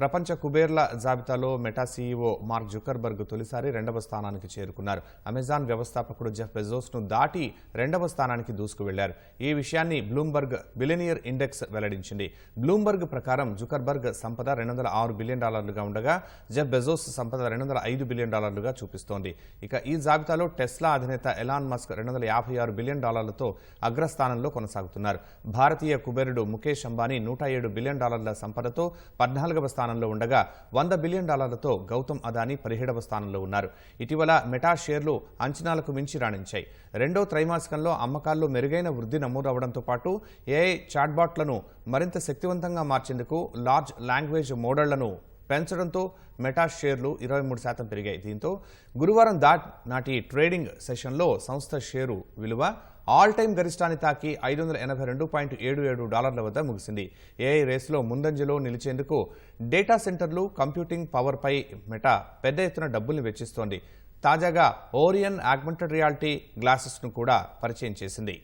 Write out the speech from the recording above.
ప్రపంచ కుబేర్ల జాబితాలో meta CEO mark Zuckerberg తొలిసారి రెండవ స్థానానికి చేరుకున్నారు. అమెజాన్ వ్యవస్థాపకుడు జెఫ్ బెజోస్ను దాటి రెండవ స్థానానికి దూసుకువెళ్ళారు. ఈ విషయాన్ని బ్లూంబర్గ్ బిలినియర్ ఇండెక్స్ వెల్లడించింది. బ్లూంబర్గ్ ప్రకారం జుకర్బర్గ్ సంపద రెండు వందల ఆరు బిలియన్ డాలర్లుగా ఉండగా జెఫ్ బెజోస్ సంపద రెండు వందల ఐదు బిలియన్ డాలర్లుగా చూపిస్తోంది. ఇక ఈ జాబితాలో టెస్లా అధినేత ఎలాన్ మస్క్ రెండు వందల యాభై ఆరు బిలియన్ డాలర్లతో అగ్రస్థానంలో కొనసాగుతున్నారు. భారతీయ కుబేరుడు ముఖేష్ అంబానీ నూట ఏడు బిలియన్ డాలర్ల సంపదతో పద్నాలుగవ స్థానంలో ఉండగా వంద బిలియన్ డాలర్లతో గౌతమ్ అదానీ పదిహేడవ స్థానంలో ఉన్నారు. ఇటీవల మెటా షేర్లు అంచనాలకు మించి రాణించాయి. రెండో త్రైమాసికంలో అమ్మకాల్లో మెరుగైన వృద్ధి నమోదవడంతో పాటు ఏఐ చాట్బాట్లను మరింత శక్తివంతంగా మార్చేందుకు లార్జ్ లాంగ్వేజ్ మోడళ్ళను పెంచడంతో మెటా షేర్లు ఇరవై మూడు శాతం పెరిగాయి. దీంతో గురువారం దాట్ నాటి ట్రేడింగ్ సెషన్లో సంస్థ షేరు విలువ ఆల్ టైం గరిష్టాన్ని తాకి ఐదు వందల ఎనభై రెండు పాయింట్ ఏడు ఏడు డాలర్ల వద్ద ముగిసింది. ఏఐ రేసులో ముందంజలో నిలిచేందుకు డేటా సెంటర్లు కంప్యూటింగ్ పవర్పై మెటా పెద్ద ఎత్తున డబ్బుల్ని వెచ్చిస్తోంది. తాజాగా ఓరియన్ ఆగ్మెంటెడ్ రియాలిటీ గ్లాసెస్ను కూడా పరిచయం చేసింది.